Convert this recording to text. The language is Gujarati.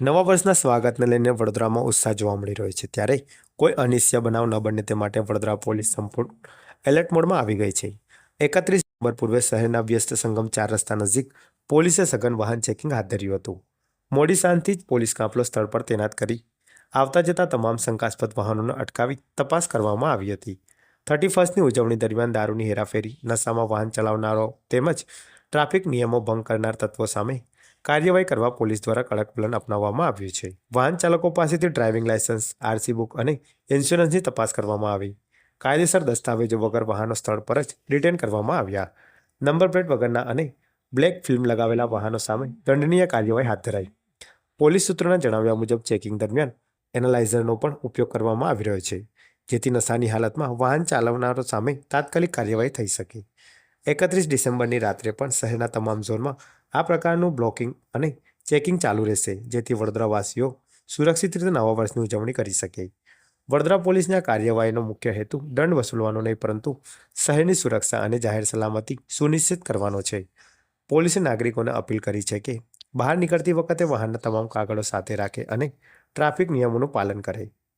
નવા વર્ષના સ્વાગતને લઈને વડોદરામાં ઉત્સાહ જોવા મળી રહ્યો છે. ત્યારે કોઈ અનિશ્ચય બનાવ ન બને તે માટે વડોદરા પોલીસ સંપૂર્ણ એલર્ટ મોડમાં આવી ગઈ છે. એકત્રીસ નવેમ્બર પૂર્વે શહેરના વ્યસ્ત સંગમ ચાર રસ્તા નજીક પોલીસે સઘન વાહન ચેકિંગ હાથ ધર્યું હતું. મોડી સાંજથી જ પોલીસ કાફલો સ્થળ પર તૈનાત કરી આવતા જતા તમામ શંકાસ્પદ વાહનોને અટકાવી તપાસ કરવામાં આવી હતી. થર્ટી ફર્સ્ટની ઉજવણી દરમિયાન દારૂની હેરાફેરી, નશામાં વાહન ચલાવનારો તેમજ ટ્રાફિક નિયમો ભંગ કરનાર તત્વો સામે કાર્યવાહી કરવા પોલીસ દ્વારા કડક વલણ અપનાવવામાં આવ્યું છે. વાહન ચાલકો પાસેથી ડ્રાઇવિંગ લાયસન્સ આરસી બુક અને ઇન્સ્યોરન્સની તપાસ કરવામાં આવી. કાયદેસર દસ્તાવેજો વગર વાહનો સ્થળ પર જ રિટેન કરવામાં આવ્યા. નંબર પ્લેટ વગરના અને બ્લેક ફિલ્મ લગાવેલા વાહનો સામે દંડનીય કાર્યવાહી હાથ ધરાઈ. પોલીસ સૂત્રોના જણાવ્યા મુજબ ચેકિંગ દરમિયાન એનાલાઇઝરનો પણ ઉપયોગ કરવામાં આવી રહ્યો છે, જેથી નશાની હાલતમાં વાહન ચાલવનારો સામે તાત્કાલિક કાર્યવાહી થઈ શકે. એકત્રીસ ડિસેમ્બરની રાત્રે પણ શહેરના તમામ ઝોનમાં આ પ્રકારનું બ્લોકિંગ અને ચેકિંગ ચાલુ રહેશે, જેથી વડોદરાવાસીઓ સુરક્ષિત રીતે નવા વર્ષની ઉજવણી કરી શકે. વડોદરા પોલીસની કાર્યવાહીનો મુખ્ય હેતુ દંડ વસૂલવાનો નહીં, પરંતુ શહેરની સુરક્ષા અને જાહેર સલામતી સુનિશ્ચિત કરવાનો છે. પોલીસે નાગરિકોને અપીલ કરી છે કે બહાર નીકળતી વખતે વાહનના તમામ કાગળો સાથે રાખે અને ટ્રાફિક નિયમોનું પાલન કરે.